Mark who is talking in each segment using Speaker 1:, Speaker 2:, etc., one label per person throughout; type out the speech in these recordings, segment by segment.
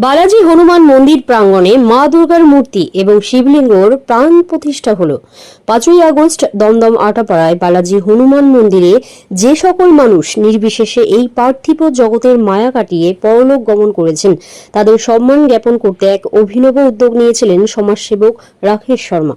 Speaker 1: বালাজি হনুমান মন্দির প্রাঙ্গণে মা দুর্গার মূর্তি এবং শিবলিঙ্গর প্রাণ প্রতিষ্ঠা হলো। পাঁচই আগস্ট দমদম আটাপাড়ায় বালাজি হনুমান মন্দিরে যে সকল মানুষ নির্বিশেষে এই পার্থিব জগতের মায়া কাটিয়ে পরলোক গমন করেছেন, তাদের সম্মান জ্ঞাপন করতে এক অভিনব উদ্যোগ নিয়েছিলেন সমাজসেবক রাকেশ শর্মা।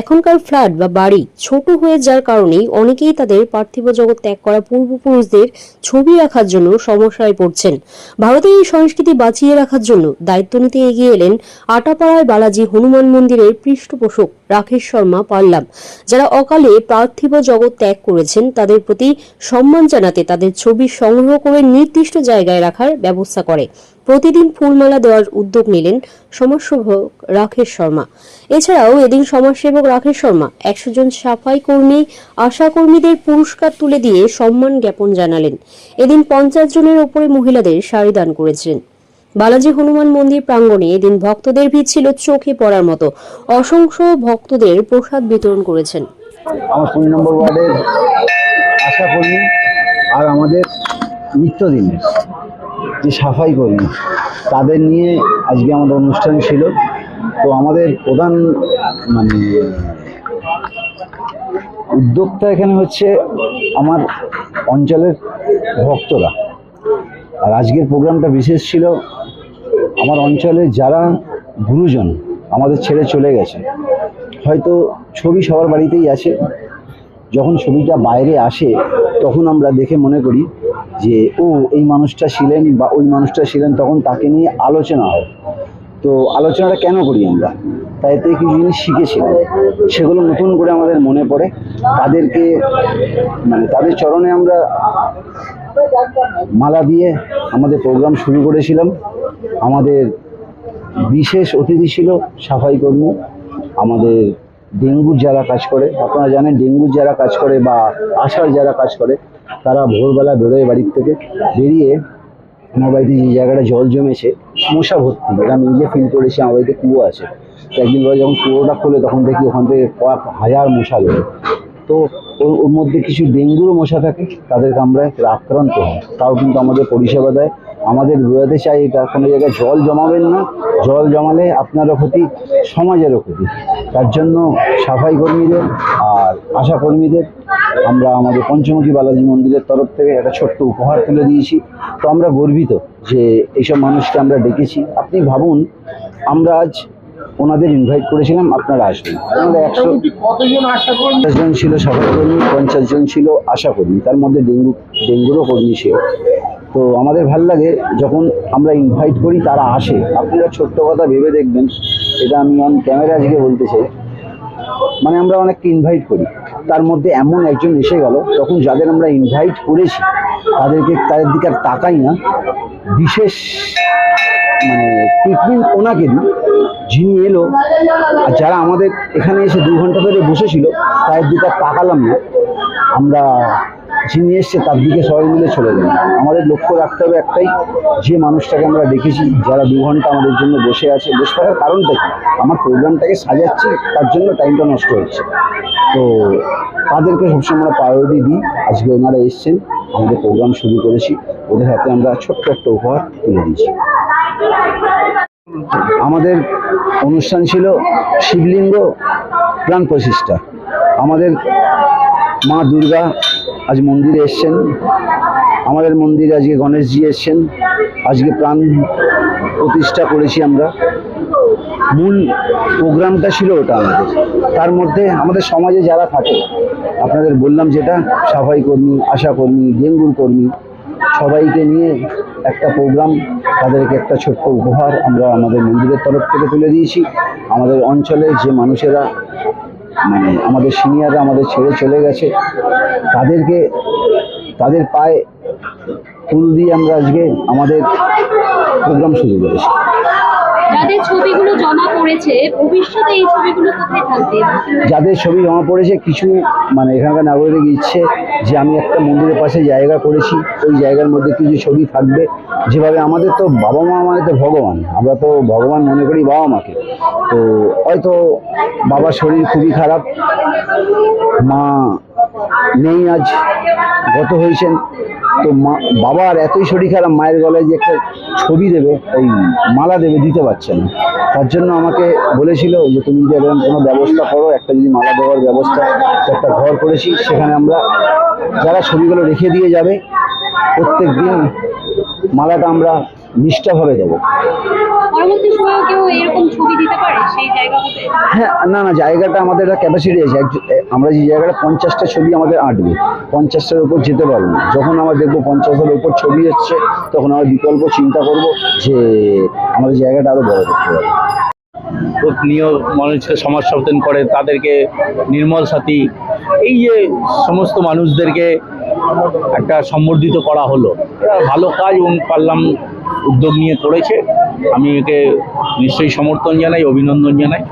Speaker 1: এখনকার ফ্ল্যাট বা বাড়ি ছোট হয়ে যার কারণেই অনেকেই তাদের পার্থিব জগৎ ত্যাগ করা পূর্বপুরুষদের ছবি রাখার জন্য সমস্যায় পড়ছেন। ভারতের এই সংস্কৃতি বাঁচিয়ে রাখার জন্য দায়িত্ব নিতে এগিয়ে এলেন আটাপাড়ায় বালাজি হনুমান মন্দিরের পৃষ্ঠপোষক রাকেশ শর্মা পাল্লাম। যারা অকালে পার্থিব জগৎ ত্যাগ করেছেন, তাদের প্রতি সম্মান জানাতে তাদের ছবি সংগ্রহ করে নির্দিষ্ট জায়গায় রাখার ব্যবস্থা করে। প্রতিদিন ফুলমালা দেওয়ার উদ্যোগ নিলেন সমাজসেবক রাকেশ শর্মা। এছাড়াও এদিন সমাজসেবক রাকেশ শর্মা একশো জন সাফাই কর্মী, আশা কর্মীদের পুরস্কার তুলে দিয়ে সম্মান জ্ঞাপন জানালেন। এদিন পঞ্চাশ জনের ওপরে মহিলাদের শাড়ি দান করেছিলেন। বালাজি হনুমান মন্দির প্রাঙ্গণে এদিন ভক্তদের ভিড় ছিল চোখে পড়ার মতো। অসংখ্য ভক্তদের প্রসাদ বিতরণ করেছেন।
Speaker 2: আমার কুড়ি নম্বর ওয়ার্ডের আশা কর্মী আর আমাদের নিত্যদিনের যে সাফাই কর্মী, তাদের নিয়ে আজকে আমাদের অনুষ্ঠান ছিল। তো আমাদের প্রধান মানে উদ্যোক্তা এখানে হচ্ছে আমার অঞ্চলের ভক্তরা। আর আজকের প্রোগ্রামটা বিশেষ ছিল আমার অঞ্চলে যারা গুরুজন, আমাদের ছেড়ে চলে গেছে। হয়তো ছবি সবার বাড়িতেই আছে। যখন ছবিটা বাইরে আসে, তখন আমরা দেখে মনে করি যে, ও, এই মানুষটা ছিলেন বা ওই মানুষটা ছিলেন, তখন তাকে নিয়ে আলোচনা হয়। তো আলোচনাটা কেন করি আমরা? তাই কিছু জিনিস শিখেছিলাম সেগুলো নতুন করে আমাদের মনে পড়ে। তাদেরকে মানে তাদের চরণে আমরা মালা দিয়ে আমাদের প্রোগ্রাম শুরু করেছিলাম। আমাদের বিশেষ অতিথি ছিল সাফাই কর্মী। আমাদের ডেঙ্গুর যারা কাজ করে, আপনারা জানেন ডেঙ্গুর যারা কাজ করে বা আশার যারা কাজ করে, তারা ভোরবেলা বেরোয় বাড়ির থেকে। বেরিয়ে আমার বাড়িতে যে জায়গাটা জল জমেছে, মশা ভর্তি। এটা আমি নিজে ফিল করেছি, আমার বাড়িতে কুয়ো আছে। তো একদিন পরে যখন কুয়োটা খোলে, তখন দেখি ওখান থেকে কয়েক হাজার মশা বেরোয়। তো ওর ওর মধ্যে কিছু ডেঙ্গুরও মশা থাকে, তাদেরকে আমরা আক্রান্ত হয় তাও কিন্তু আমাদের পরিষেবা দেয়। আমাদের বোঝাতে চাই এটা, কোনো জায়গায় জল জমাবেন না। জল জমালে আপনারও ক্ষতি, সমাজেরও ক্ষতি। তার জন্য সাফাই কর্মীদের আর আশা কর্মীদের আমরা আমাদের পঞ্চমুখী বালাজি মন্দিরের তরফ থেকে একটা ছোট্ট উপহার তুলে দিয়েছি। তো আমরা গর্বিত যে এইসব মানুষকে আমরা ডেকেছি। আপনি ভাবুন, আমরা আজ ওনাদের ইনভাইট করেছিলাম, আপনারা আসবেন। আমাদের একশো পঞ্চাশ জন ছিল সফাই কর্মী পঞ্চাশ জন ছিল আশা কর্মী তার মধ্যে ডেঙ্গু, ডেঙ্গুরও কর্মী ছিল। তো আমাদের ভালো লাগে যখন আমরা ইনভাইট করি, তারা আসে। আপনারা ছোট্ট কথা ভেবে দেখবেন, এটা আমি অন ক্যামেরা আজকে বলতে চাই। মানে আমরা অনেককে ইনভাইট করি। তার মধ্যে এমন একজন এসে গেল, তখন যাদের আমরা ইনভাইট করেছি, তাদেরকে তাদের দিকে আর তাকাই না। বিশেষ মানে ট্রিটমেন্ট ওনাকে দিই, যিনি এলো। আর যারা আমাদের এখানে এসে দু ঘণ্টা ধরে বসেছিল, তাদের দিকে তাকালাম না। আমরা যিনি এসছে তার দিকে সবাই মিলে চলে গেলাম আমাদের লক্ষ্য রাখতে হবে একটাই, যে মানুষটাকে আমরা দেখেছি, যারা দু ঘণ্টা আমাদের জন্য বসে আছে, বসে থাকার কারণটা কি? আমার প্রোগ্রামটাকে সাজাচ্ছি, তার জন্য টাইমটা নষ্ট হচ্ছে। তো তাদেরকে সবসময় আমরা প্রায়োরিটি দিই। আজকে ওনারা এসছেন, আমাদের প্রোগ্রাম শুরু করেছি। ওদের হাতে আমরা ছোট্ট একটা উপহার তুলে দিয়েছি। আমাদের অনুষ্ঠান ছিল শিবলিঙ্গ প্রাণ প্রতিষ্ঠা। আমাদের মা দুর্গা আজ মন্দিরে এসছেন। আমাদের মন্দিরে আজকে গণেশজি এসছেন। আজকে প্রাণ প্রতিষ্ঠা করেছি আমরা। মূল প্রোগ্রামটা ছিল ওটা আমাদের। তার মধ্যে আমাদের সমাজে যারা থাকে, আপনাদের বললাম যেটা, সাফাই কর্মী, আশা কর্মী ডেঙ্গুর কর্মী, সবাইকে নিয়ে একটা প্রোগ্রাম, তাদেরকে একটা ছোট্ট উপহার আমরা আমাদের মন্দিরের তরফ থেকে তুলে দিয়েছি। আমাদের অঞ্চলে যে মানুষেরা মানে আমাদের সিনিয়ররা আমাদের ছেড়ে চলে গেছে। তাদেরকে তাদের পায়ে ফুল দিয়ে আমরা আজকে আমাদের প্রোগ্রাম শুরু করেছি।
Speaker 3: যাদের ছবিগুলো জমা পড়েছে ভবিষ্যতে এই ছবিগুলো কোথায় থাকবে?
Speaker 2: যাদের ছবি জমা পড়েছে কিছু মানে এখানকার নাগরিক ইচ্ছে যে আমি একটা মন্দিরের পাশে জায়গা করেছি ওই জায়গার মধ্যে কিছু ছবি থাকবে। যেভাবে আমাদের তো বাবা মা মানে তো ভগবান, আমরা তো ভগবান মনে করি বাবা মাকে। তো হয়তো বাবার শরীর খুবই খারাপ, মা নেই আজ, গত হয়েছেন, তো মা বাবার এতই শরীর খারাপ, মায়ের গলায় যে একটা ছবি দেবে, এই মালা দেবে, দিতে পারছে না। তার জন্য আমাকে বলেছিল যে তুমি যদি এরকম কোনো ব্যবস্থা করো, একটা যদি মালা দেওয়ার ব্যবস্থা, একটা ঘর করেছি, সেখানে আমরা যারা ছবিগুলো রেখে দিয়ে যাবে প্রত্যেক দিন মালাটা আমরা নিষ্ঠাভাবে দেবো। হ্যাঁ না না জায়গাটা আমাদের একটা ক্যাপাসিটি আছে। আমরা যে জায়গাটা পঞ্চাশটা ছবি আমাদের আঁটবে পঞ্চাশটার উপর যেতে পারব না। যখন আমরা দেখব পঞ্চাশের উপর ছবি এসছে তখন আমরা বিকল্প চিন্তা করব যে আমাদের জায়গাটা আরও বড় করতে
Speaker 4: প্রতিনিয় মানুষকে সমাজ সচেতন করে তাদেরকে নির্মল সাথী এই যে সমস্ত মানুষদেরকে একটা সম্বর্ধিত করা হলো। ভালো কাজ এবং পারলাম উদ্যোগ নিয়ে করেছে। আমি একে নিশ্চয়ই সমর্থন জানাই, অভিনন্দন জানাই।